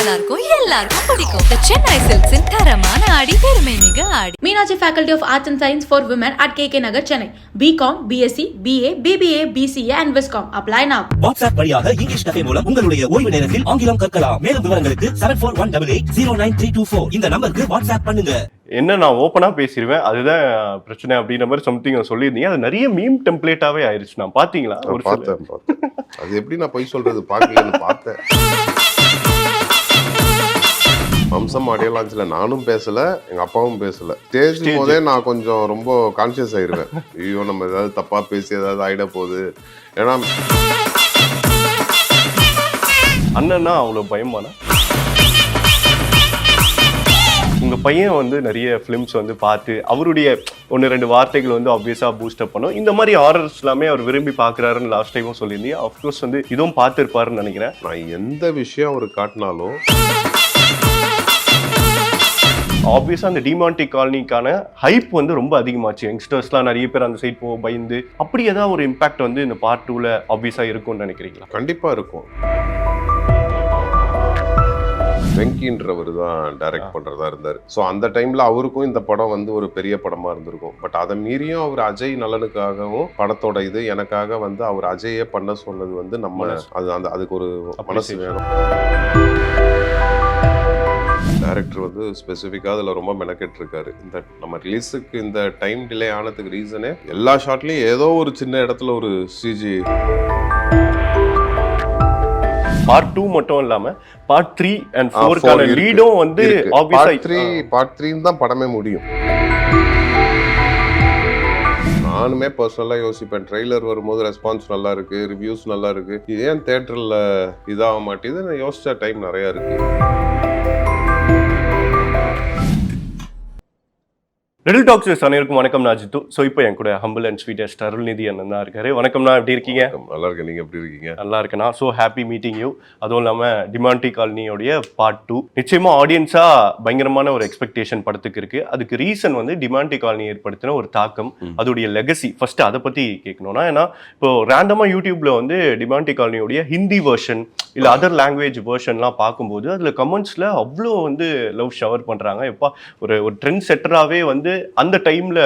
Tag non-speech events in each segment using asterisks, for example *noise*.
நல்லா இருக்கும் எல்லாருக்கும் பிடிக்கும். சென்னை சில்க்ஸின் தரமான ஆடி பெருமை மிக ஆடி. Meenakshi Faculty of Arts and Science for Women at KK Nagar, Chennai. BCom, BSc, BA, BBA, BCA and Viscom. Apply now. WhatsApp வழியாக இங்கிலீஷ் கஃபே மூலம் உங்களுடைய ஓய்வு நேரத்தில் ஆங்கிலம் கற்கலாம். மேலும் விவரங்களுக்கு seven four one double eight zero nine three two four இந்த நம்பருக்கு வாட்ஸ்அப் பண்ணுங்க. என்ன நான் ஓப்பனா பேசிடுவேன் அதுதான் பிரச்சனை அப்படின்ற மாதிரி சம்திங் சொல்லியிருந்தீங்க. அது நிறைய மீம் டெம்ப்ளேட்டாவே ஆயிருச்சு. நான் பாத்தீங்களா ஒரு பார்த்தேன் அது எப்படி நான் பொய் சொல்றது? பார்க்கலன்னு பார்த்தேன். வம்சம் ஆடியோ லான்ச்ல நானும் பேசல எங்க அப்பாவும் பேசல. ஸ்டேஜ். போதே நான் கொஞ்சம் ரொம்ப கான்சியஸ் ஆயிருவேன். ஐயோ நம்ம ஏதாவது தப்பா பேசி ஏதாவது ஆயிட போகுது. ஏன்னா அண்ணன்னா அவ்வளவு பயமானா. உங்க பையன் வந்து நிறைய ஃபிலிம்ஸ் வந்து பார்த்து அவருடைய ஒன்று ரெண்டு வார்த்தைகள் வந்து ஆப்வியஸாக பூஸ்டப் பண்ணும். இந்த மாதிரி ஆர்டர்ஸ் எல்லாமே அவர் விரும்பி பார்க்குறாருன்னு லாஸ்ட் டைமும் சொல்லியிருந்தீங்க. அஃப்கோர்ஸ் வந்து இதுவும் பார்த்துருப்பாருன்னு நினைக்கிறேன். நான் எந்த விஷயம் அவர் காட்டினாலும் ஆப்வியஸாக அந்த டிமாண்டி காலனிக்கான ஹைப் வந்து ரொம்ப அதிகமாச்சு. யங்ஸ்டர்ஸ்லாம் நிறைய பேர் அந்த சைட் போக பயந்து அப்படி ஏதாவது ஒரு இம்பாக்ட் வந்து இந்த பார்ட் டூவில் ஆப்வியஸாக இருக்கும்னு நினைக்கிறீங்களா? கண்டிப்பா இருக்கும். வெங்கின்றவர் தான் டைரக்ட் பண்றதா இருந்தார். ஸோ அந்த டைம்ல அவருக்கும் இந்த படம் வந்து ஒரு பெரிய படமா இருந்திருக்கும். பட் அதை மீறியும் அவர் அஜய் நலனுக்காகவும் படத்தோட இது எனக்காக வந்து அவர் அஜயே பண்ண சொன்னது வந்து நம்ம. அது அந்த அதுக்கு ஒரு மனசு. வேணும். டேரக்டர் வந்து ஸ்பெசிஃபிக்காக அதில் ரொம்ப மெனக்கெட்டு இருக்காரு இந்த நம்ம ரிலீஸுக்கு இந்த டைம் டிலே ஆனதுக்கு ரீசனே எல்லா ஷாட்லையும் ஏதோ ஒரு சின்ன இடத்துல ஒரு சிஜி பார்ட் டூ மட்டும் இல்லாமல் பார்ட் த்ரீ அண்ட் ஃபோருக்கான. லீடும் வந்து பார்ட் த்ரீ பார்ட் த்ரீன்னு தான் படமே முடியும். நானுமே பர்சனலாக யோசிப்பேன். ட்ரெய்லர் வரும்போது ரெஸ்பான்ஸ் நல்லா இருக்கு ரிவ்யூஸ் நல்லா இருக்கு. இது ஏன் தேட்டரில் இதாக மாட்டேது நான் யோசிச்ச டைம் நிறையா இருக்கு. லிட்டில் டாக்ஸஸ் அனைவருக்கும் வணக்கம். நான் ஜித்து. ஸோ இப்போ என் கூட ஹம்பிள் அண்ட் ஸ்வீட்டஸ்ட் அருள்நிதி அண்ணன் தான் இருக்காரு. வணக்கம்ண்ணா எப்படி இருக்கீங்க? நல்லா இருக்கேன். நீங்க எப்படி இருக்கீங்க? நல்லா இருக்கேண்ணா ஸோ ஹாப்பி மீட்டிங் யூ அதுவும் இல்லாமல் டிமாண்டி காலனியோடைய பார்ட் டூ நிச்சயமாக ஆடியன்ஸாக பயங்கரமான ஒரு எக்ஸ்பெக்டேஷன் படத்துக்கு இருக்கு. அதுக்கு ரீசன் வந்து டிமாண்டி காலனி ஏற்படுத்தின ஒரு தாக்கம். அதோடைய லெகசி ஃபர்ஸ்ட் அதை பற்றி கேட்கணும்னா ஏன்னா இப்போ ரேண்டமாக யூடியூப்ல வந்து டிமாண்டி காலனியோடைய ஹிந்தி வெர்ஷன் இல்லை அதர் லாங்குவேஜ் வெர்ஷன்லாம் பார்க்கும்போது அதில் கமெண்ட்ஸில் அவ்வளோ வந்து லவ் ஷவர் பண்ணுறாங்க எப்பா ஒரு ஒரு ட்ரெண்ட் செட்டராகவே வந்து அந்த டைமில்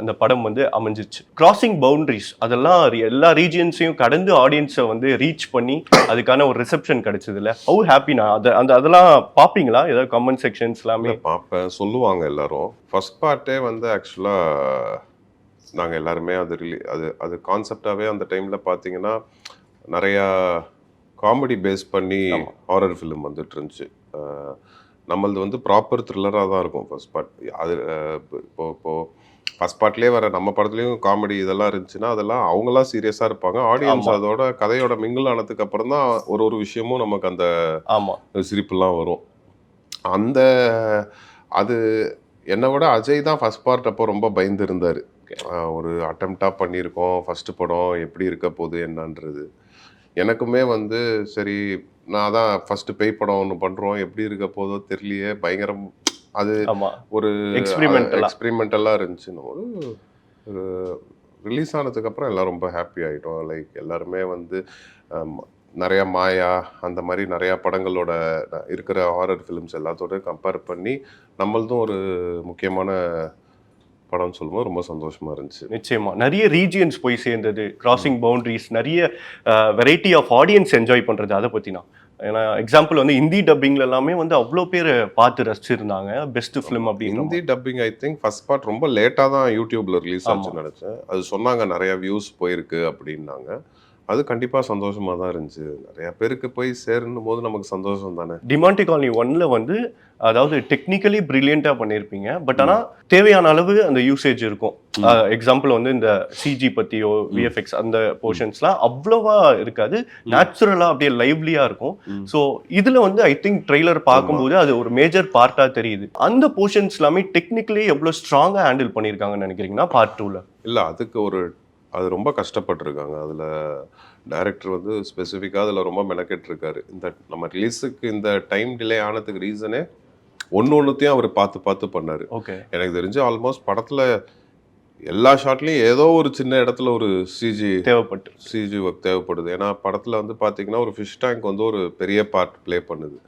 இந்த படம் வந்து அமைஞ்சிச்சு. கிராசிங் பவுண்டரிஸ் அதெல்லாம் எல்லா ரீஜியன்ஸையும் கடந்து ஆடியன்ஸை வந்து ரீச் பண்ணி அதுக்கான ஒரு ரிசப்ஷன் கிடைச்சதுல. ஹவு ஹாப்பினா அது அந்த அதெல்லாம் பார்ப்பீங்களா ஏதாவது கமெண்ட் செக்ஷன்ஸ் எல்லாமே? இல்ல, பார்ப்பேன் சொல்லுவாங்க எல்லாரும். ஃபர்ஸ்ட் பார்ட்டே வந்து ஆக்சுவலாக நாங்கள் எல்லாருமே அது ரிலீ அது அது கான்செப்டாகவே அந்த டைமில் பார்த்தீங்கன்னா நிறையா காமெடி பேஸ் பண்ணி. ஹாரர் ஃபிலிம் வந்துட்டு இருந்துச்சு. நம்மளது வந்து ப்ராப்பர் த்ரில்லராக தான் இருக்கும். ஃபர்ஸ்ட் பார்ட் அது இப்போ இப்போ ஃபர்ஸ்ட் பார்ட்லேயே வர நம்ம படத்துலேயும் காமெடி இதெல்லாம் இருந்துச்சுன்னா அதெல்லாம் அவங்களாம் சீரியஸாக இருப்பாங்க. ஆடியன்ஸ். அதோட கதையோட மிங்கிள் ஆனதுக்கு அப்புறம் தான் ஒரு ஒரு விஷயமும் நமக்கு அந்த ஆமாம் சிரிப்புலாம் வரும். அந்த அது என்னை விட அஜய் தான் ஃபர்ஸ்ட் பார்ட் அப்போ ரொம்ப பயந்து இருந்தார். ஒரு அட்டம்ப்டாக பண்ணியிருக்கோம். ஃபர்ஸ்ட் படம் எப்படி இருக்க போகுது என்னன்றது. எனக்குமே வந்து சரி நான் தான் ஃபர்ஸ்ட் பேய் படம் ஒன்று பண்ணுறோம் எப்படி இருக்க போதோ தெரியலையே. பயங்கரம் அது ஒரு Experimental-ஆ. எக்ஸ்பெரிமெண்டலாக இருந்துச்சுன்னு ஒரு ரிலீஸ் ஆனதுக்கப்புறம் எல்லாம் ரொம்ப ஹாப்பி ஆகிட்டோம் லைக் எல்லாருமே வந்து நிறைய மாயா அந்த மாதிரி நிறையா படங்களோட இருக்கிற ஹாரர் ஃபிலிம்ஸ் எல்லாத்தோட கம்பேர் பண்ணி நம்மளதும் ஒரு முக்கியமான படம்னு சொல்லும்போது ரொம்ப சந்தோஷமா இருந்துச்சு. நிச்சயமா. நிறைய ரீஜியன்ஸ் போய் சேர்ந்தது கிராசிங் பவுண்டரிஸ் நிறைய வெரைட்டி ஆஃப் ஆடியன்ஸ் என்ஜாய் பண்றது அதை பத்தினா ஏன்னா எக்ஸாம்பிள் வந்து ஹிந்தி டப்பிங்ல எல்லாமே வந்து அவ்வளோ பேர் பார்த்து ரசிச்சிருந்தாங்க. பெஸ்ட் ஃபிலிம் அப்படின்னு Hindi dubbing I think first part ரொம்ப லேட்டாக தான் யூடியூப்ல ரிலீஸ். ஆச்சுன்னு நினச்சேன். அது சொன்னாங்க நிறைய வியூஸ் போயிருக்கு அப்படின்னாங்க. அது கண்டிப்பாக சந்தோஷமா தான் இருந்துச்சு. நிறைய பேருக்கு போய் சேரணும் போது நமக்கு சந்தோஷம் தானே. டிமாண்டி காலனி ஒன்ல வந்து அதாவது டெக்னிக்கலி பிரில்லியண்ட்டாக பண்ணியிருப்பீங்க பட் ஆனால் தேவையான அளவு அந்த யூசேஜ் இருக்கும். எக்ஸாம்பிள் வந்து இந்த சிஜி பற்றியோ விஎஃப்எக்ஸ் அந்த போர்ஷன்ஸ்லாம் அவ்வளோவா இருக்காது. நேச்சுரலாக அப்படியே லைவ்லியாக இருக்கும். ஸோ இதில் வந்து ஐ திங்க் ட்ரெய்லர் பார்க்கும்போது அது ஒரு மேஜர் பார்ட்டாக தெரியுது. அந்த போர்ஷன்ஸ் எல்லாமே டெக்னிக்கலி எவ்வளோ ஸ்ட்ராங்காக ஹேண்டில் பண்ணியிருக்காங்கன்னு நினைக்கிறீங்கன்னா பார்ட் டூவில் இல்லை அதுக்கு ஒரு அது ரொம்ப கஷ்டப்பட்டிருக்காங்க. அதில் டைரக்டர் வந்து ஸ்பெசிஃபிக்காக அதில் ரொம்ப மெனக்கெட்டு இருக்காரு இந்த நம்ம ரிலீஸுக்கு இந்த டைம் டிலே ஆனதுக்கு ரீசனே ஒன்று ஒன்றுத்தையும் அவர் பார்த்து பார்த்து பண்ணார். ஓகே. எனக்கு தெரிஞ்சு ஆல்மோஸ்ட் படத்தில் எல்லா ஷாட்லயும் ஏதோ ஒரு சின்ன இடத்துல ஒரு சிஜி தேவைப்பட்டு. சிஜி ஒர்க் தேவைப்படுது. ஏன்னா படத்தில் வந்து பார்த்தீங்கன்னா ஒரு ஃபிஷ் டேங்க் வந்து ஒரு பெரிய பார்ட் ப்ளே பண்ணுது.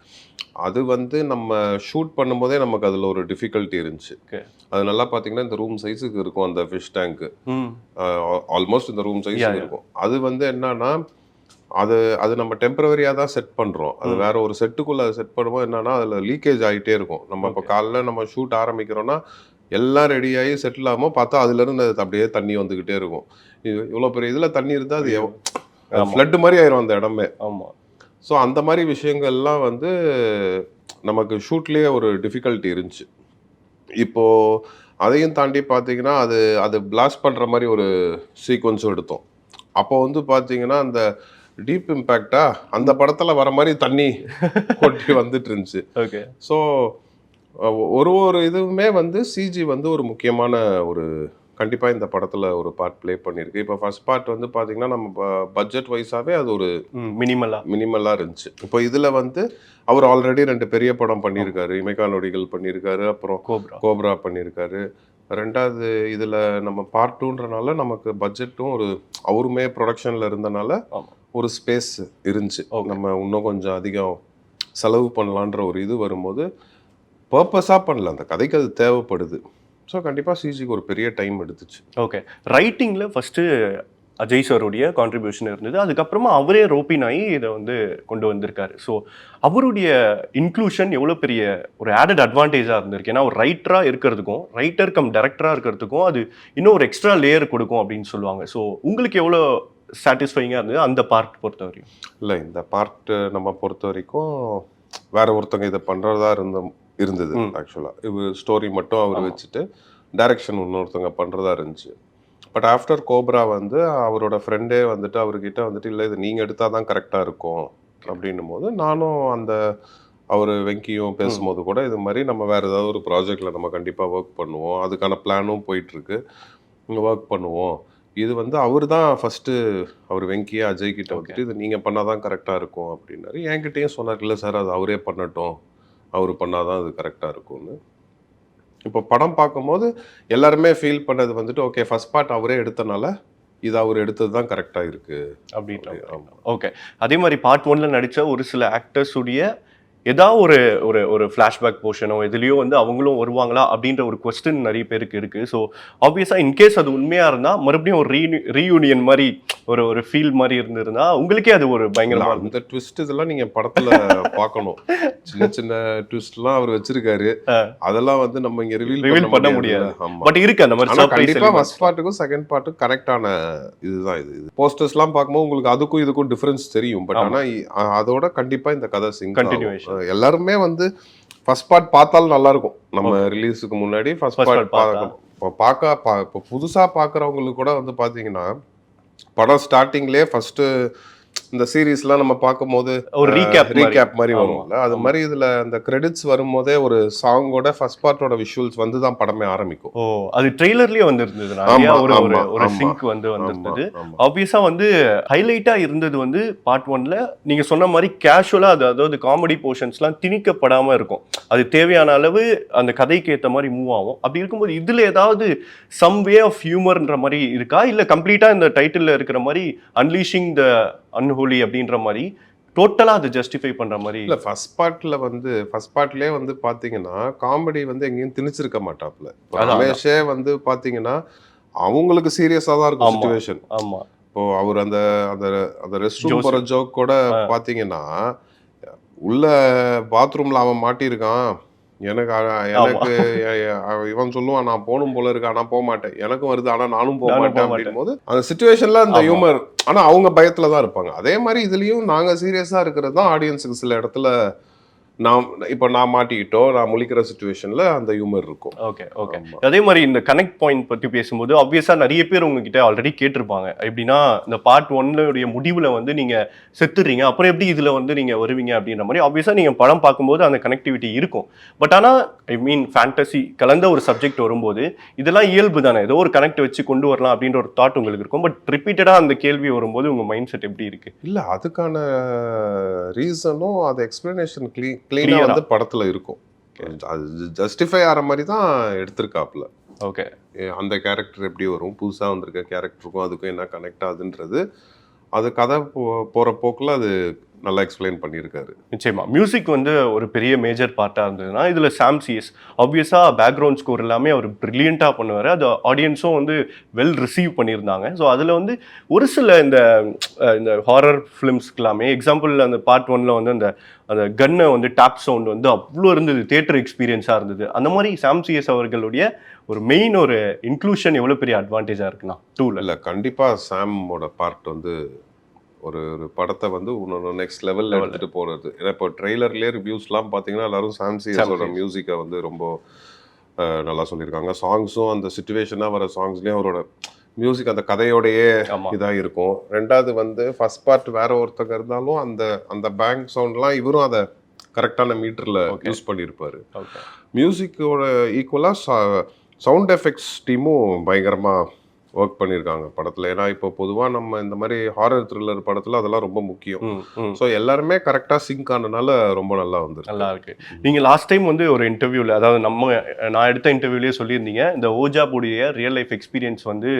அது வந்து நம்ம ஷூட் பண்ணும்போதே நமக்கு அதில் ஒரு டிஃபிகல்ட்டி இருந்துச்சு. அது நல்லா பார்த்தீங்கன்னா இந்த ரூம் சைஸுக்கு இருக்கும் அந்த ஃபிஷ் டேங்க்கு ஆல்மோஸ்ட் இந்த ரூம் சைஸ். இருக்கும். அது வந்து என்னன்னா அது அது நம்ம டெம்பரவரியாக தான் செட் பண்ணுறோம் அது. வேற ஒரு செட்டுக்குள்ளே செட் பண்ணும்போது என்னன்னா அதில் லீக்கேஜ் ஆகிட்டே இருக்கும். நம்ம இப்போ. காலைல நம்ம ஷூட் ஆரம்பிக்கிறோம்னா எல்லாம் ரெடி ஆகி செட்டில் ஆகாமல் பார்த்தா அதுலேருந்து அது அப்படியே தண்ணி வந்துக்கிட்டே இருக்கும். இது இவ்வளோ பெரிய இதில் தண்ணி இருந்தால் அது ஆமா. ஃப்ளட் மாதிரி ஆயிரும் அந்த இடமே. ஆமா. ஸோ அந்த மாதிரி விஷயங்கள்லாம் வந்து நமக்கு ஷூட்லேயே ஒரு டிஃபிகல்ட்டி இருந்துச்சு. இப்போ அதையும் தாண்டி பார்த்தீங்கன்னா அது அது பிளாஸ்ட் பண்ணுற மாதிரி ஒரு சீக்வன்ஸும் எடுத்தோம். அப்போ வந்து பார்த்தீங்கன்னா அந்த டீப் இம்பேக்டா அந்த படத்தில் வர மாதிரி தண்ணி *laughs* கொட்டி வந்துட்டு இருந்துச்சு ஓகே ஸோ ஒரு ஒரு இதுவுமே வந்து சிஜி வந்து ஒரு முக்கியமான ஒரு கண்டிப்பாக இந்த படத்தில் ஒரு பார்ட் ப்ளே பண்ணியிருக்கு இப்போ ஃபர்ஸ்ட் பார்ட் வந்து பார்த்தீங்கன்னா நம்ம பட்ஜெட் வைஸாகவே அது ஒரு ம் மினிமலா மினிமலாக இருந்துச்சு. இப்போ இதில் வந்து அவர் ஆல்ரெடி ரெண்டு பெரிய படம் பண்ணியிருக்காரு. இமைக்கா நொடிகள் பண்ணியிருக்காரு அப்புறம் கோப்ரா கோப்ரா பண்ணியிருக்காரு. ரெண்டாவது இதில் நம்ம பார்ட் டூன்றனால நமக்கு பட்ஜெட்டும் ஒரு அவருமே ப்ரொடக்ஷனில் இருந்தனால. ஒரு ஸ்பேஸ் இருந்துச்சு. நம்ம இன்னும் கொஞ்சம் அதிகம் செலவு பண்ணலான்ற ஒரு இது வரும்போது பர்பஸாக பண்ணல. அந்த கதைக்கு அது தேவைப்படுது. ஸோ கண்டிப்பாக சிஜிக்கு ஒரு பெரிய டைம் எடுத்துச்சு. ஓகே ரைட்டிங்ல ஃபர்ஸ்ட் அஜய் சாருடைய கான்ட்ரிபியூஷன் இருந்தது. அதுக்கப்புறமா அவரே ரோப்பின் ஆகி இதை வந்து கொண்டு வந்திருக்காரு. ஸோ அவருடைய இன்க்ளூஷன் எவ்வளோ பெரிய ஒரு ஆடட் அட்வான்டேஜாக இருந்திருக்கு. ஏன்னா ஒரு ரைட்டராக இருக்கிறதுக்கும் ரைட்டர் கம் டேரக்டராக இருக்கிறதுக்கும் அது இன்னும் ஒரு எக்ஸ்ட்ரா லேயர் கொடுக்கும் அப்படின்னு சொல்லுவாங்க. ஸோ உங்களுக்கு எவ்வளோ சாட்டிஸ்ஃபைங்காக இருந்தது. அந்த பார்ட் பொறுத்தவரையும். இல்லை இந்த பார்ட் நம்ம பொறுத்த வரைக்கும் வேற ஒருத்தங்க இதை பண்றதா இருந்த இருந்தது ம். ஆக்சுவலா இது ஸ்டோரி மட்டும் அவர். வச்சுட்டு டைரக்ஷன் இன்னொருத்தங்க பண்றதா இருந்துச்சு. பட் ஆஃப்டர் கோப்ரா வந்து அவரோட ஃப்ரெண்டே வந்துட்டு அவர்கிட்ட வந்துட்டு இல்லை இது நீங்க எடுத்தா தான் கரெக்டா இருக்கும். அப்படின்னும் போது நானும் அந்த அவர் வெங்கியும் பேசும்போது கூட இது மாதிரி நம்ம வேற ஏதாவது ஒரு ப்ராஜெக்ட்ல நம்ம கண்டிப்பா ஒர்க் பண்ணுவோம். அதுக்கான பிளானும் போயிட்டு இருக்கு. ஒர்க் பண்ணுவோம். இது வந்து அவர் தான் ஃபர்ஸ்ட் அவர் வெங்கியே அஜய் கிட்ட வந்துட்டு இது நீங்க பண்ணாதான் கரெக்டா இருக்கும் அப்படின்னாரு. என்கிட்டயும் சொன்னார் இல்லை சார் அது அவரே பண்ணட்டும். அவர் பண்ணாதான் அது கரெக்டா இருக்கும்னு. இப்போ படம் பார்க்கும்போது எல்லாருமே ஃபீல் பண்ணது வந்துட்டு ஓகே ஃபர்ஸ்ட் பார்ட் அவரே எடுத்தனால இது அவர் எடுத்தது தான் கரெக்டா இருக்கு அப்படின்ற ஆமா. ஓகே அதே மாதிரி பார்ட் ஒன்ல நடிச்ச ஒரு சில ஆக்டர்ஸ் உடைய ஏதாவது ஒரு ஒரு ஒரு ஃப்ளாஷ்பேக் போர்ஷனோ எதுலேயோ வந்து அவங்களும் வருவாங்களா அப்படின்ற ஒரு கொஸ்டின் நிறைய பேருக்கு இருக்கு ஸோ ஆப்வியஸாக இன்கேஸ் அது உண்மையாக இருந்தால் மறுபடியும் ஒரு ரீ ரீயூனியன் மாதிரி ஒரு ஒரு ஃபீல் மாதிரி இருந்திருந்தா உங்களுக்கே அது ஒரு இல்ல, பயங்கரமா அந்த ட்விஸ்ட் இதெல்லாம் நீங்க படத்துல பார்க்கணும் சின்ன சின்ன ட்விஸ்ட்லாம் அவர் வச்சிருக்காரு. அதெல்லாம் வந்து நம்ம இங்க ரிவீல் Reveal பண்ண முடியாது. பட் இருக்கு அந்த மாதிரி ஆனா surprise கண்டிப்பா elements. ஃபர்ஸ்ட் பார்ட்டுக்கும் செகண்ட் பார்ட்டுக்கும் கரெக்டான இதுதான் இது போஸ்டர்ஸ்லாம் பார்க்கும்போது உங்களுக்கு அதுக்கும் இதுக்கும் டிஃபரன்ஸ் தெரியும் பட் ஆமா. ஆனா இ- அ- அதோட கண்டிப்பா இந்த கதை சிங்க் Continuation. எல்லாருமே வந்து ஃபர்ஸ்ட் பார்ட் பார்த்தாலும் நல்லா இருக்கும் நம்ம ரிலீஸுக்கு முன்னாடி ஃபர்ஸ்ட் பார்ட். பார்க்கணும் இப்போ பார்க்க பா- இப்போ புதுசா பார்க்குறவங்களுக்கு கூட வந்து பாத்தீங்கன்னா படம் ஸ்டார்டிங்லேயே ஃபர்ஸ்ட் இந்த சீரீஸ்லாம் நம்ம பார்க்கும்போது ஒரு மாதிரி. ரீகேப் மாதிரி வரும்ல அது. மாதிரி இதுல அந்த கிரெடிட்ஸ் வரும்போதே ஒரு சாங்கோட ஃபர்ஸ்ட் பார்ட்டோட விஷுவல்ஸ் வந்து தான் படமே ஆரம்பிக்கும் ஓ அது ட்ரெய்லர்லயே வந்திருந்தது நிறைய ஒரு ஒரு. சிங்க் வந்து வந்திருந்தது. ஆப்வியஸா வந்து ஹைலைட்டா இருந்தது வந்து பார்ட் ஒன்ல நீங்க சொன்ன மாதிரி கேஷுவலா அது அதாவது காமெடி போர்ஷன்ஸ்லாம் திணிக்கப்படாம இருக்கும் அது தேவையான அளவு அந்த கதைக்கு ஏத்த மாதிரி மூவ் ஆகும் அப்படி இருக்கும்போது இதுல ஏதாவது சம் வே ஆஃப் ஹியூமர்ன்ற மாதிரி இருக்கா இல்ல கம்ப்ளீட்டா இந்த டைட்டில்ல இருக்கிற மாதிரி அன்லீஷிங் த அன்ஹோலி அப்படின்ற மாதிரி டோட்டலா அது ஜஸ்டிஃபை பண்ற மாதிரி. இல்ல ஃபர்ஸ்ட் பார்ட்ல வந்து ஃபர்ஸ்ட் பார்ட்லயே வந்து பாத்தீங்கன்னா காமெடி வந்து எங்கேயும் திணிச்சிருக்க அதான், ரமேஷே வந்து பாத்தீங்கன்னா அவங்களுக்கு சீரியஸா தான் இருக்கும். சுச்சுவேஷன் ஆமா. இப்போ அவர் அந்த அந்த அந்த ரெஸ்ட் ரூம். போற ஜோக் கூட பாத்தீங்கன்னா உள்ள பாத்ரூம்ல அவன் மாட்டியிருக்கான். எனக்கு எனக்கு இவன் சொல்லுவான் நான் போகணும் போல இருக்கு ஆனா போக மாட்டேன். எனக்கும் வருது ஆனா நானும் போக மாட்டேன். அப்படின் போது அந்த சுச்சுவேஷன்ல அந்த. ஹியூமர் ஆனா அவங்க பயத்துல தான் இருப்பாங்க. அதே மாதிரி இதுலயும் நாங்க சீரியஸா இருக்கிறது தான் ஆடியன்ஸுக்கு சில இடத்துல நான் இப்போ நான் மாட்டிக்கிட்டோம் நான் முழிக்கிற சுச்சுவேஷன்ல அந்த ஹியூமர் இருக்கும். Okay okay. அதே மாதிரி இந்த கனெக்ட் பாயிண்ட் பத்தி பேசும்போது ஆப்வியஸா நிறைய பேர் உங்ககிட்ட ஆல்ரெடி கேட்டிருப்பாங்க. எப்படின்னா இந்த பார்ட் ஒன்னுடைய முடிவுல வந்து நீங்க செத்துறீங்க. அப்புறம் எப்படி இதுல வந்து நீங்க வருவீங்க அப்படின்ற மாதிரி ஆப்வியஸா நீங்க படம் பார்க்கும்போது அந்த கனெக்டிவிட்டி இருக்கும். பட் ஆனா ஐ மீன் ஃபேண்டசி கலந்த ஒரு சப்ஜெக்ட் வரும்போது இதெல்லாம் இயல்பு தானே. ஏதோ ஒரு கனெக்ட் வச்சு கொண்டு வரலாம் அப்படின்ற ஒரு தாட் உங்களுக்கு இருக்கும். பட் ரிப்பீட்டடா அந்த கேள்வி வரும்போது உங்க மைண்ட் செட் எப்படி இருக்கு? இல்ல அதுக்கான ரீசனும் அது எக்ஸ்பிளனேஷன் கிளீ Clear கிளீனா. வந்து படத்துல இருக்கும். அது ஜஸ்டிஃபை ஆகிற மாதிரி தான் எடுத்திருக்காப்ல ஓகே. அந்த கேரக்டர் எப்படி வரும்? புதுசாக வந்திருக்க கேரக்டருக்கும் அதுக்கும் என்ன கனெக்ட் ஆகுதுன்றது அது கதை போ போகிற போக்கில் அது நல்லா எக்ஸ்பிளைன் பண்ணியிருக்காரு. நிச்சயமா. மியூசிக் வந்து ஒரு பெரிய மேஜர் பார்ட்டாக இருந்ததுன்னா இதில் சாம் சிஎஸ் ஆப்வியஸாக பேக்ரவுண்ட் ஸ்கோர் எல்லாமே அவர் ப்ரில்லியண்ட்டாக பண்ணுவார். அது ஆடியன்ஸும் வந்து வெல் ரிசீவ் பண்ணியிருந்தாங்க. ஸோ அதில் வந்து ஒரு சில இந்த இந்த ஹாரர் ஃபிலிம்ஸ்க்கு எல்லாமே எக்ஸாம்பிள் அந்த பார்ட் ஒன்ல வந்து அந்த அந்த கன்னை வந்து டாப் சவுண்ட் வந்து அவ்வளோ இருந்தது தியேட்டர் எக்ஸ்பீரியன்ஸாக இருந்தது. அந்த மாதிரி சாம் சிஎஸ் அவர்களுடைய ஒரு மெயின் ஒரு இன்க்ளூஷன் எவ்வளோ பெரிய அட்வான்டேஜாக இருக்குண்ணா டூவில் இல்லை கண்டிப்பாக சாமோட பார்ட் வந்து ஒரு ஒரு படத்தை வந்து இன்னொரு நெக்ஸ்ட் லெவலில் எடுத்துகிட்டு போகிறது ஏன்னா இப்போ ட்ரெய்லர்லேயே ரிவ்யூஸ்லாம் பார்த்தீங்கன்னா எல்லாரும் சாம்சியஸோட Sam மியூசிக்கை வந்து ரொம்ப நல்லா சொல்லியிருக்காங்க. சாங்ஸும் அந்த சுச்சுவேஷனாக வர சாங்ஸ்லேயும் அவரோட மியூசிக் அந்த கதையோடையே. இதாக இருக்கும். ரெண்டாவது வந்து ஃபர்ஸ்ட் பார்ட் வேற ஒருத்தங்க இருந்தாலும் அந்த அந்த பேங்க் சவுண்ட்லாம் இவரும் அதை கரெக்டான மீட்டரில். யூஸ் பண்ணியிருப்பாரு. மியூசிக்கோட ஈக்குவலாக சவுண்ட் எஃபெக்ட்ஸ் டீமும் பயங்கரமாக ஒர்க் பண்ணியிருக்காங்க படத்தில். ஏன்னா இப்போ பொதுவாக நம்ம இந்த மாதிரி ஹாரர் த்ரில்லர் படத்தில் அதெல்லாம் ரொம்ப முக்கியம். ஸோ எல்லாருமே கரெக்டாக சிங்க் ஆனனால ரொம்ப நல்லா வந்திருக்கு. நல்லா இருக்கு. நீங்க லாஸ்ட் டைம் வந்து ஒரு இன்டர்வியூல அதாவது நம்ம நான் எடுத்த இன்டர்வியூலயே சொல்லியிருந்தீங்க இந்த ஓஜாபுடைய ரியல் லைஃப் எக்ஸ்பீரியன்ஸ் வந்து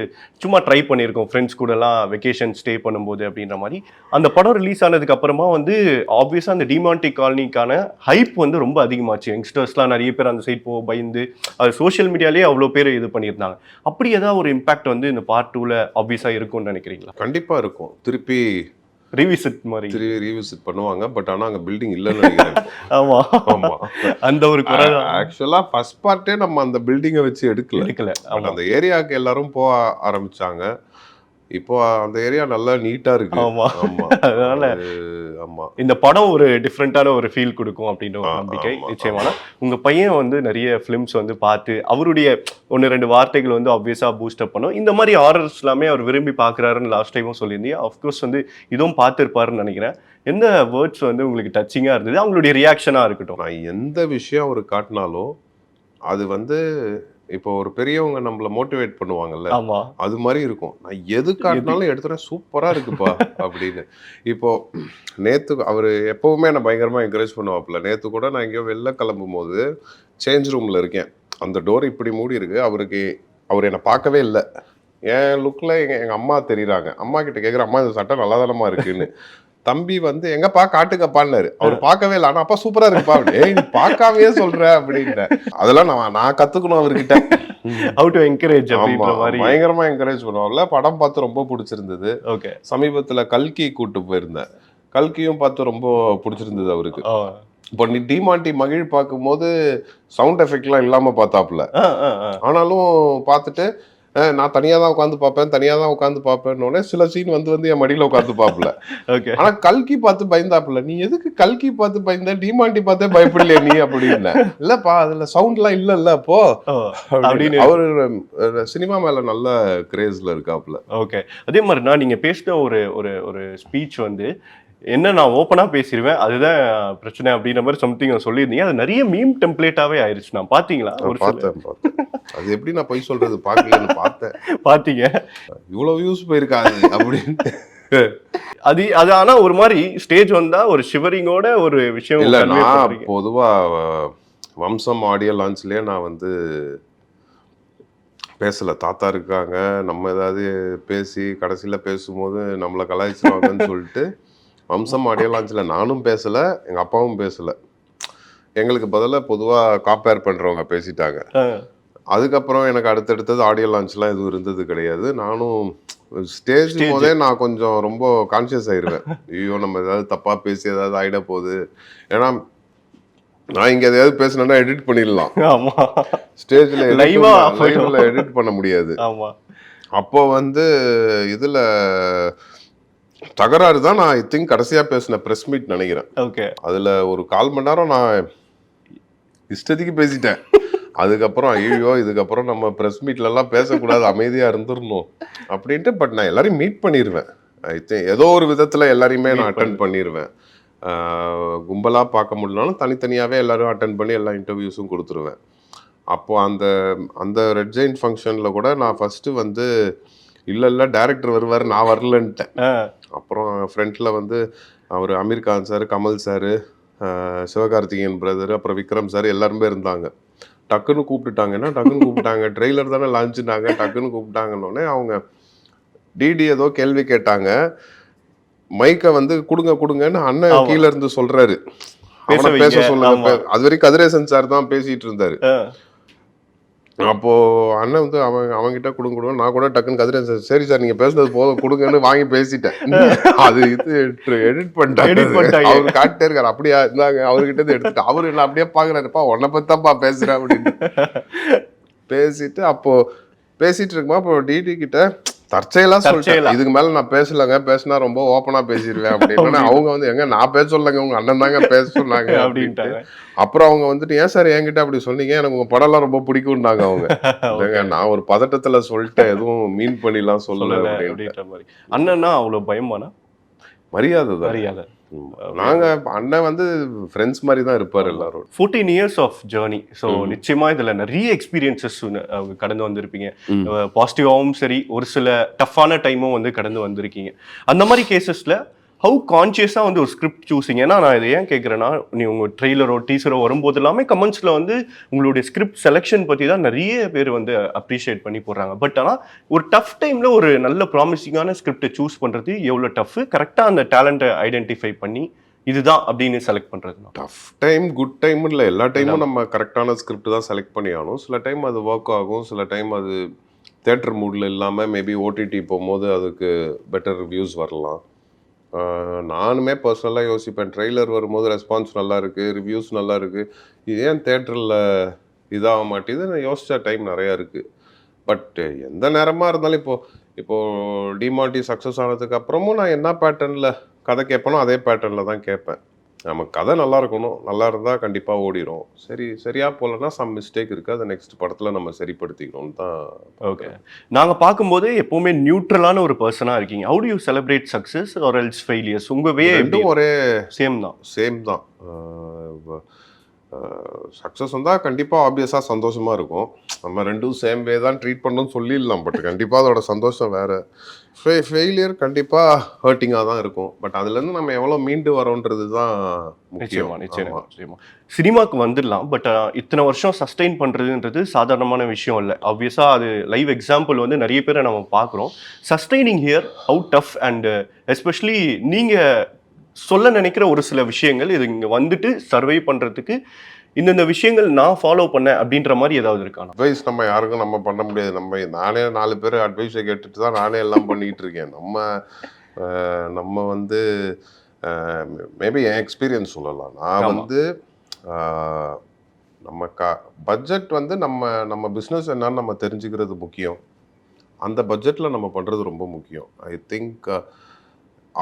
சும்மா ட்ரை பண்ணியிருக்கோம் ஃப்ரெண்ட்ஸ் கூட எல்லாம் வெக்கேஷன் ஸ்டே பண்ணும்போது அப்படின்ற மாதிரி. அந்த படம் ரிலீஸ் ஆனதுக்கு அப்புறமா வந்து ஆப்வியஸா அந்த டிமாண்டிக் காலனிக்கான ஹைப் வந்து ரொம்ப அதிகமாச்சு. யங்ஸ்டர்ஸ்லாம் நிறைய பேர் அந்த சைட் போ பயந்து அது சோஷியல் மீடியாலேயே அவ்வளோ பேர் இது பண்ணியிருந்தாங்க. அப்படி ஏதாவது ஒரு இம்பாக்ட் வந்து இந்த பார்ட் டூல ஆப்வியஸா இருக்கும்னு நினைக்கிறீங்களா? கண்டிப்பாக இருக்கும். திருப்பி ரிவிசிட் மாதிரி. திருப்பி ரீவிசிட் பண்ணுவாங்க. பட் ஆனால் அங்கே பில்டிங் இல்லைன்னு நினைக்கிறேன். ஆமா. ஆமாம் அந்த ஒரு ஆக்சுவலாக ஃபர்ஸ்ட் பார்ட்டே நம்ம அந்த பில்டிங்கை வச்சு எடுக்கல. எடுக்கல. அந்த ஏரியாவுக்கு எல்லாரும் போக ஆரம்பிச்சாங்க. இப்போ அந்த ஏரியா நல்லா நீட்டா இருக்கு. ஆமா. ஆமா. அதனால அது, ஆமா. இந்த படம் ஒரு டிஃப்ரெண்ட்டான ஒரு ஃபீல் கொடுக்கும் அப்படின்னு ஒரு நம்பிக்கை நிச்சயமான உங்க பையன் வந்து நிறைய ஃபிலிம்ஸ் வந்து பார்த்து அவருடைய ஒன்று ரெண்டு வார்த்தைகள் வந்து ஆப்வியஸா பூஸ்ட் அப் பண்ணும். இந்த மாதிரி ஆர்டர்ஸ் எல்லாமே அவர் விரும்பி பார்க்குறாருன்னு லாஸ்ட் டைமும் சொல்லியிருந்தீங்க. அஃப்கோர்ஸ் வந்து இதுவும் பார்த்துருப்பாருன்னு நினைக்கிறேன். எந்த வேர்ட்ஸ் வந்து உங்களுக்கு டச்சிங்காக இருந்தது? அவங்களுடைய ரியாக்ஷனாக இருக்கட்டும். நான் எந்த விஷயம் அவர் காட்டினாலும் அது வந்து இப்போ ஒரு பெரியவங்க நம்மள மோட்டிவேட் பண்ணுவாங்கல்ல அது மாதிரி இருக்கும். நான் எது காட்டினாலும் எடுத்துறேன் சூப்பரா இருக்குப்பா அப்படின்னு. இப்போ நேத்து அவர் எப்பவுமே நான் பயங்கரமா என்கரேஜ் பண்ணுவாப்புல. நேத்து கூட நான் எங்கேயோ வெளில கிளம்பும் போது சேஞ்ச் ரூம்ல இருக்கேன். அந்த டோர் இப்படி மூடி இருக்கு. அவருக்கு அவர் என்னை பார்க்கவே இல்லை. என் லுக்கில் எங்கள் எங்கள் அம்மா தெரியுறாங்க. அம்மா கிட்ட கேட்குற அம்மா இந்த சட்டை நல்லா இருக்குன்னு. தம்பி வந்து எங்கப்பா காட்டுங்கப்பான்னாரு. அவர் பார்க்கவே இல்லை. ஆனா அப்பா சூப்பரா இருக்குப்பா அப்படின்னு. பார்க்காமயே சொல்ற. அப்படின்ட்டேன் அதெல்லாம் நான் நான் கத்துக்கணும் அவர்கிட்ட. ஹவு டு என்கரேஜ் பயங்கரமா என்கரேஜ் பண்ணுவாங்கல்ல படம் பார்த்து ரொம்ப பிடிச்சிருந்தது. ஓகே சமீபத்துல கல்கி கூட்டு போயிருந்தேன். கல்கியும் பார்த்து ரொம்ப பிடிச்சிருந்தது அவருக்கு. இப்போ நீ டிமாண்டி மகிழ் பார்க்கும்போது சவுண்ட் எஃபெக்ட்லாம் இல்லாம பார்த்தாப்புல. ஆனாலும் பார்த்துட்டு நான் தனியா தான் உட்காந்து பார்ப்பேன் தனியா தான் உட்காந்து பார்ப்பேன்னு சில சீன் வந்து வந்து என் மடியில உட்காந்து பார்ப்பல. *laughs* ஓகே ஆனா கல்கி பார்த்து பயந்தாப்புல நீ எதுக்கு கல்கி பார்த்து பயந்த? டிமாண்டி பார்த்தே பயப்படலையே நீ? அப்படின்னு. *laughs* இல்லப்பா அதுல சவுண்ட்லாம் இல்ல அப்போ. அப்படின்னு. அவரு சினிமா மேல நல்ல கிரேஸ்ல இருக்காப்புல. ஓகே அதே மாதிரி நான் நீங்க பேசின ஒரு ஒரு ஒரு ஸ்பீச் வந்து என்ன நான் ஓப்பனா பேசிடுவேன் அதுதான் பிரச்சனை அப்படின்ற மாதிரி சம்திங் சொல்லியிருந்தீங்க. அது நிறைய மீம் டெம்ப்ளேட்டாவே ஆயிருச்சு. நான் பாத்தீங்களா? ஒரு பார்த்தேன் அது எப்படி நான் பொய் சொல்றது? பார்க்கலன்னு பார்த்தேன். பாத்தீங்க. இவ்வளவு வியூஸ் போயிருக்காது அப்படின்னு அது அது ஆனா ஒரு மாதிரி ஸ்டேஜ் வந்தா ஒரு ஷிவரிங்கோட ஒரு விஷயம் இல்ல நான் பண்றீங்க. பொதுவா அஹ், வம்சம் ஆடியோ லான்ச்லயே நான் வந்து பேசல. தாத்தா இருக்காங்க. நம்ம ஏதாவது பேசி கடைசியில பேசும்போது நம்மளை கலாய்ச்சிருவாங்கன்னு சொல்லிட்டு வம்சம் ஆடியோ லான்ச்ல நானும் பேசல எங்க அப்பாவும் பேசல. எங்களுக்கு பதிலா பொதுவா காப்பேர் பண்றவங்க பேசிட்டாங்க. அதுக்கப்புறம் எனக்கு அடுத்தடுத்தது ஆடியோ லான்ச்லாம் எதுவும் இருந்தது கிடையாது. நானும் ஸ்டேஜ். போதே நான் கொஞ்சம் ரொம்ப கான்ஷியஸ் ஆயிருவேன். ஐயோ நம்ம ஏதாவது தப்பா பேசி ஏதாவது ஆயிட போகுது. ஏன்னா நான் இங்க எதையாவது பேசினேன்னா எடிட் பண்ணிடலாம். ஆமா. ஸ்டேஜ்ல லைவ்ல எடிட் பண்ண முடியாது. அப்போ வந்து இதுல தகராறு தான் நான் ஐ திங்க் கடைசியா பேசின பிரஸ் மீட் நினைக்கிறேன். ஓகே அதுல ஒரு கால் மணி நேரம் நான் இஷ்டத்துக்கு பேசிட்டேன். அதுக்கப்புறம் ஐயோ இதுக்கப்புறம் நம்ம ப்ரெஸ் மீட்லலாம் பேசக்கூடாது அமைதியாக இருந்துடணும் அப்படின்ட்டு பட் நான் எல்லாரையும் மீட் பண்ணிடுவேன் ஐ திங்க் ஏதோ ஒரு விதத்தில் எல்லாரையுமே நான் அட்டன் பண்ணிடுவேன் கும்பலாக பார்க்க முடியலனாலும் தனித்தனியாகவே எல்லாரும் அட்டன் பண்ணி எல்லா இன்டர்வியூஸும் கொடுத்துருவேன். அப்போ அந்த அந்த ரெட் ஜெயின் ஃபங்க்ஷனில் கூட நான் ஃபஸ்ட்டு வந்து இல்லை இல்லை டேரக்டர் வருவார் நான் வரலன்ட்டேன். அப்புறம் ஃப்ரண்ட்டில் வந்து அவர் Aamir Khan sir Kamal sir Sivakarthikeyan brother அப்புறம் விக்ரம் சார் எல்லாருமே இருந்தாங்க. டக்குன்னு கூப்பிட்டுட்டாங்கன்னா டக்குன்னு கூப்பிட்டாங்க? ட்ரெய்லர் தானே லான்ச்சுனாங்க டக்குன்னு கூப்பிட்டாங்கன்னொடனே அவங்க டிடி ஏதோ கேள்வி கேட்டாங்க. மைக்கை வந்து கொடுங்க கொடுங்கன்னு அண்ணன். கீழ இருந்து சொல்றாரு. பேச அவனை பேச வைங்க, சொல்லுங்க. அது வரைக்கும் கதிரேசன் சார் தான் பேசிட்டு இருந்தாரு. ஆ, அப்போ அண்ணன் வந்து அவன் அவன்கிட்ட கொடுங்க கொடுங்க. நான் கூட டக்குன்னு கதிரேசன் சார் சரி சார் நீங்க பேசுனது போதும் கொடுங்கன்னு வாங்கி பேசிட்டேன். அது இது எடிட் Edit பண்ணிட்டாங்க பண்ணிட்டாங்க. அவர் காட்டிட்டே இருக்காரு. அப்படியா இருந்தாங்க அவர்கிட்ட இருந்து எடுத்துட்டு அவரு என்ன அப்படியே பாக்குறாருப்பா உன்னை பத்தாப்பா பேசுறேன் அப்படின்னு *laughs* பேசிட்டு அப்போ பேசிட்டு இருக்குமா அப்போ டிடி கிட்ட தற்செயலா. சொல்லிட்டேன். இதுக்கு மேல நான் பேசலங்க பேசினா ரொம்ப ஓப்பனா பேசிடுவேன் அப்படின்னு அவங்க வந்து எங்க நான் பேச சொல்லங்க உங்க அண்ணன் தாங்க பேச சொன்னாங்க *laughs* அப்படின்ட்டு. அப்புறம் அவங்க வந்துட்டு ஏன் சார் என்கிட்ட அப்படி சொன்னீங்க? எனக்கு உங்க படம்லாம் ரொம்ப பிடிக்கும்னாங்க அவங்க. *laughs* நான் ஒரு பதட்டத்துல சொல்லிட்டேன் எதுவும் மீன் பண்ணிலாம் சொல்லல அப்படின்ற மாதிரி. அண்ணன்னா அவ்வளவு பயமானா? மரியாதை தான். மரியாதை. நாங்க அண்ணன் வந்து ஃப்ரெண்ட்ஸ் மாதிரி தான் இருப்பாரு எல்லாரும். Fourteen years of journey so. நிச்சயமா இதுல நிறைய எக்ஸ்பீரியன்சஸ் கடந்து வந்திருப்பீங்க. பாசிட்டிவாகவும் சரி ஒரு சில டஃப்பான டைமும் வந்து கடந்து வந்திருக்கீங்க. அந்த மாதிரி கேசஸ்ல ஹவு கான்சியஸா வந்து ஒரு ஸ்கிரிப்ட் சூஸிங் ஏன்னா நான் இதை ஏன் கேட்குறேன்னா நீ உங்க ட்ரெய்லரோ டீசரோ வரும்போது எல்லாமே கமெண்ட்ஸ்ல வந்து உங்களுடைய ஸ்கிரிப்ட் செலெக்ஷன் பத்தி தான் நிறைய பேர் வந்து அப்ரிஷியேட் பண்ணி போடுறாங்க. பட் ஆனா ஒரு டஃப் டைம்ல ஒரு நல்ல ப்ராமிசிங்கான ஸ்கிரிப்டை சூஸ் பண்றது எவ்வளவு டஃப் கரெக்டா அந்த டேலண்ட்டை ஐடென்டிஃபை பண்ணி இதுதான் அப்படின்னு செலக்ட் பண்றது டஃப் டைம் குட் டைம் இல்லை. எல்லா டைமும் நம்ம கரெக்டான ஸ்கிரிப்ட் தான் செலக்ட் பண்ணி ஆகணும். சில டைம் அது ஒர்க் ஆகும். சில டைம் அது தேட்டர் மூடில் இல்லாமல் மேபி ஓடிடி போகும்போது அதுக்கு பெட்டர் ரிவ்யூஸ் வரலாம். நானுமே பர்சனலாக யோசிப்பேன். ட்ரெய்லர் வரும்போது ரெஸ்பான்ஸ் நல்லா இருக்குது ரிவ்யூஸ் நல்லா இருக்குது இது ஏன் தேட்டரில் இதாக மாட்டேது நான் யோசித்த டைம் நிறையா இருக்குது பட் எந்த நேரமாக இருந்தாலும் இப்போது இப்போது டிமாண்டி சக்ஸஸ் ஆனதுக்கு அப்புறமும் நான் என்ன பேட்டர்னில் கதை கேட்பேனோ அதே பேட்டர்னில் தான் கேட்பேன். நம்ம கதை நல்லா இருக்கணும். நல்லா இருந்தால் கண்டிப்பாக ஓடிடும் சரி சரியா போகலன்னா சம் மிஸ்டேக் இருக்குது அதை நெக்ஸ்ட் படத்தில் நம்ம சரிப்படுத்திக்கணும்னு தான் ஓகே நாங்க பார்க்கும்போது எப்பவுமே நியூட்ரலான ஒரு பர்சனா இருக்கீங்க. How do you celebrate success or else failures உங்க வே ரெண்டும் ஒரே சேம் தான். சேம் தான். சக்ஸஸ் வந்தால் கண்டிப்பாக ஆப்வியஸாக சந்தோஷமாக இருக்கும். நம்ம ரெண்டும் சேம் வே தான் ட்ரீட் பண்ணணும்னு சொல்லிடலாம் பட் கண்டிப்பாக அதோட சந்தோஷம் வேறு. ஃபெ ஃபெயிலியர் கண்டிப்பாக ஹர்ட்டிங்காக தான் இருக்கும். பட் அதுலேருந்து நம்ம எவ்வளோ மீண்டு வரோன்றது தான் நிச்சயமா முக்கியம். நிச்சயமா. நிச்சயமா சினிமாக்கு வந்துடலாம் பட் இத்தனை வருஷம் சஸ்டெயின் பண்றதுன்றது சாதாரணமான விஷயம் இல்லை. ஆப்வியஸா அது லைவ் எக்ஸாம்பிள் வந்து நிறைய பேரை நம்ம பார்க்குறோம். Sustaining here out tough and especially நீங்க சொல்ல நினைக்கிற ஒரு சில விஷயங்கள் இது இங்க வந்துட்டு சர்வை பண்றதுக்கு இந்தந்த விஷயங்கள் நான் ஃபாலோ பண்ணேன் அப்படின்ற மாதிரி ஏதாவது இருக்கானா அட்வைஸ் நம்ம யாருக்கும் நம்ம பண்ண முடியாது. நம்ம நானே நாலு பேர் அட்வைஸை கேட்டுட்டு தான் நானே எல்லாம் பண்ணிட்டு இருக்கேன். நம்ம நம்ம வந்து மேபி என் எக்ஸ்பீரியன்ஸ் சொல்லலாம். நான். வந்து நம்ம க பட்ஜெட் வந்து நம்ம நம்ம பிஸ்னஸ் என்னன்னு நம்ம தெரிஞ்சுக்கிறது முக்கியம். அந்த பட்ஜெட்டில் நம்ம பண்ணுறது ரொம்ப முக்கியம். ஐ திங்க்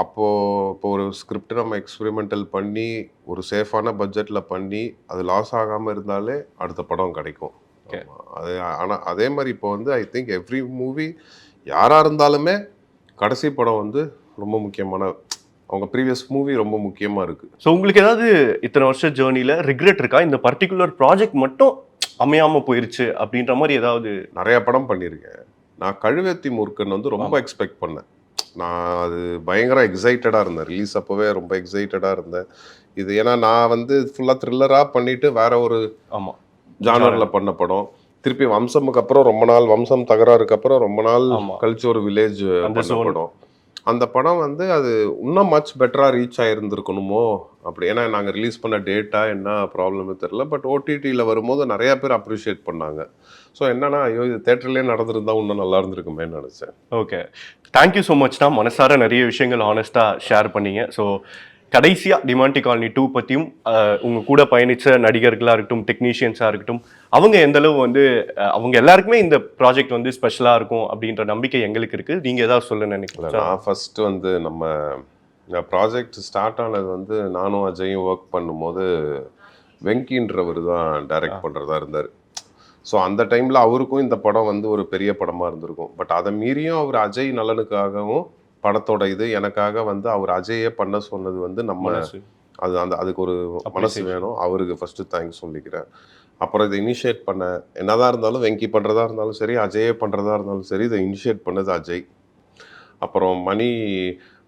அப்போது இப்போ ஒரு ஸ்கிரிப்ட் நம்ம எக்ஸ்பெரிமெண்டல் பண்ணி ஒரு சேஃபான பட்ஜெட்டில் பண்ணி அது லாஸ் ஆகாமல் இருந்தாலே அடுத்த படம் கிடைக்கும். அது ஆனால் அதே மாதிரி இப்போ வந்து ஐ திங்க் எவ்ரி மூவி யாராக இருந்தாலுமே கடைசி படம் வந்து ரொம்ப முக்கியமான அவங்க ப்ரீவியஸ் மூவி ரொம்ப முக்கியமாக இருக்குது ஸோ உங்களுக்கு ஏதாவது இத்தனை வருஷம் ஜேர்னில ரிக்ரெட் இருக்கா? இந்த பர்டிகுலர் ப்ராஜெக்ட் மட்டும் அமையாம போயிருச்சு அப்படின்ற மாதிரி ஏதாவது நிறைய படம் பண்ணியிருக்கேன். நான் கழுவேத்தி மூர்க்கன் வந்து ரொம்ப எக்ஸ்பெக்ட் பண்ணேன். நான் அது பயங்கர எக்ஸைட்டடாக இருந்தேன். ரிலீஸ் அப்போவே ரொம்ப எக்ஸைட்டடாக இருந்தேன். இது ஏன்னா நான் வந்து ஃபுல்லாக த்ரில்லராக பண்ணிட்டு வேற ஒரு ஆமா. ஜானரில் பண்ண படம். திருப்பி வம்சமுக்கு அப்புறம் ரொம்ப நாள் வம்சம் தகராறுக்கு அப்புறம் ரொம்ப நாள். கழிச்சு ஒரு வில்லேஜ் பண்ண. படம். அந்த படம் வந்து அது இன்னும் மச் பெட்டராக ரீச் ஆகிருந்துருக்கணுமோ அப்படி ஏன்னா நாங்கள் ரிலீஸ் பண்ண டேட்டா என்ன ப்ராப்ளம்னு தெரில பட் ஓடிடியில் வரும்போது நிறையா பேர் அப்ரிஷியேட் பண்ணாங்க. ஸோ என்னன்னா ஐயோ இது தேட்டர்லேயே நடந்திருந்தா இன்னும் நல்லா இருந்திருக்குமேன்னு நினச்சேன். ஓகே தேங்க்யூ ஸோ மச்னா மனசார நிறைய விஷயங்கள் ஆனஸ்ட்டாக ஷேர் பண்ணீங்க. ஸோ கடைசியாக டிமாண்டி காலனி டூ பற்றியும் உங்க கூட பயணிச்ச நடிகர்களாக இருக்கட்டும் டெக்னீஷியன்ஸாக இருக்கட்டும் அவங்க எந்த அளவு வந்து அவங்க எல்லாருக்குமே இந்த ப்ராஜெக்ட் வந்து ஸ்பெஷலாக இருக்கும் அப்படின்ற நம்பிக்கை எங்களுக்கு இருக்கு. நீங்க ஏதாவது சொல்ல நினைக்கிறீங்களா? நான் ஃபர்ஸ்ட் வந்து நம்ம ப்ராஜெக்ட் ஸ்டார்ட் ஆனது வந்து நானும் அஜயும் ஒர்க் பண்ணும்போது வெங்கின்றவர் தான் டைரக்ட் பண்ணுறதா இருந்தார். ஸோ அந்த டைமில் அவருக்கும் இந்த படம் வந்து ஒரு பெரிய படமாக இருந்திருக்கும். பட் அதை மீறியும் அவர் அஜய் நலனுக்காகவும் படத்தோட இது எனக்காக வந்து அவர் அஜயே பண்ண சொன்னது வந்து நம்ம அது அந்த அதுக்கு ஒரு மனசு. வேணும். அவருக்கு ஃபர்ஸ்ட் தேங்க்ஸ் சொல்லிக்கிறேன். அப்புறம் இதை இனிஷியேட் பண்ண என்னதான் இருந்தாலும் வெங்கி பண்ணுறதா இருந்தாலும் சரி அஜயே பண்ணுறதா இருந்தாலும் சரி இதை இனிஷியேட் பண்ணது அஜய். அப்புறம் மணி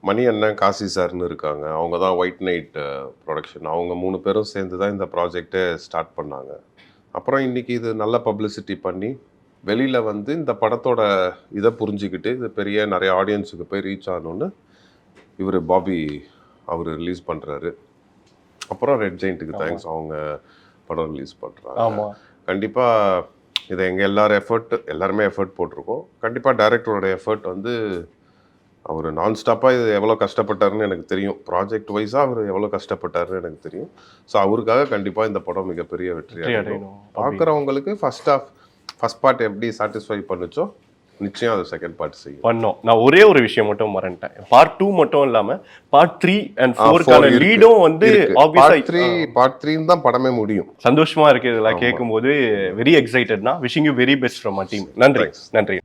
மணி அண்ணன் காசி சார்னு இருக்காங்க. அவங்க தான் ஒயிட் நைட் ப்ரொடக்ஷன் அவங்க மூணு பேரும் சேர்ந்து தான் இந்த ப்ராஜெக்டை ஸ்டார்ட் பண்ணாங்க. அப்புறம் இன்னைக்கு இது நல்ல பப்ளிசிட்டி பண்ணி வெளியில் வந்து இந்த படத்தோட இதை புரிஞ்சுக்கிட்டு இது பெரிய நிறைய ஆடியன்ஸுக்கு போய் ரீச் ஆகணும்னு இவர் பாபி அவர் ரிலீஸ் பண்ணுறாரு அப்புறம் ரெட் ஜெயிண்ட்டுக்கு தேங்க்ஸ் அவங்க படம் ரிலீஸ் பண்ணுறாங்க கண்டிப்பாக இதை எங்கள் எல்லாரும் எஃபர்ட் எல்லாருமே எஃபர்ட் போட்டிருக்கோம். கண்டிப்பாக டைரக்டரோட எஃபர்ட் வந்து அவர் நான் ஸ்டாப்பாக இது எவ்வளோ கஷ்டப்பட்டாருன்னு எனக்கு தெரியும். ப்ராஜெக்ட் வைஸாக அவர் எவ்வளோ கஷ்டப்பட்டாருன்னு எனக்கு தெரியும். ஸோ அவருக்காக கண்டிப்பாக இந்த படம் மிகப்பெரிய வெற்றி. பார்க்குறவங்களுக்கு ஃபர்ஸ்ட் ஆஃப் ஃபர்ஸ்ட் பார்ட் எப்படி சாட்டிஸ்ஃபை பண்ணுச்சோ நிச்சயம் அது செகண்ட் பார்ட் செய்யும். பண்ணோம். நான் ஒரே ஒரு விஷயம் மட்டும் மறந்துட்டேன். பார்ட் டூ மட்டும் இல்லாம பார்ட் த்ரீ அண்ட் ஃபோருக்கான. லீடும் வந்து பார்ட் த்ரீ பார்ட் த்ரீன்னு தான் படமே முடியும். சந்தோஷமா இருக்கு இதெல்லாம். கேட்கும்போது very எக்ஸைட்டட்னா wishing you very best from my team நன்றி. நன்றி.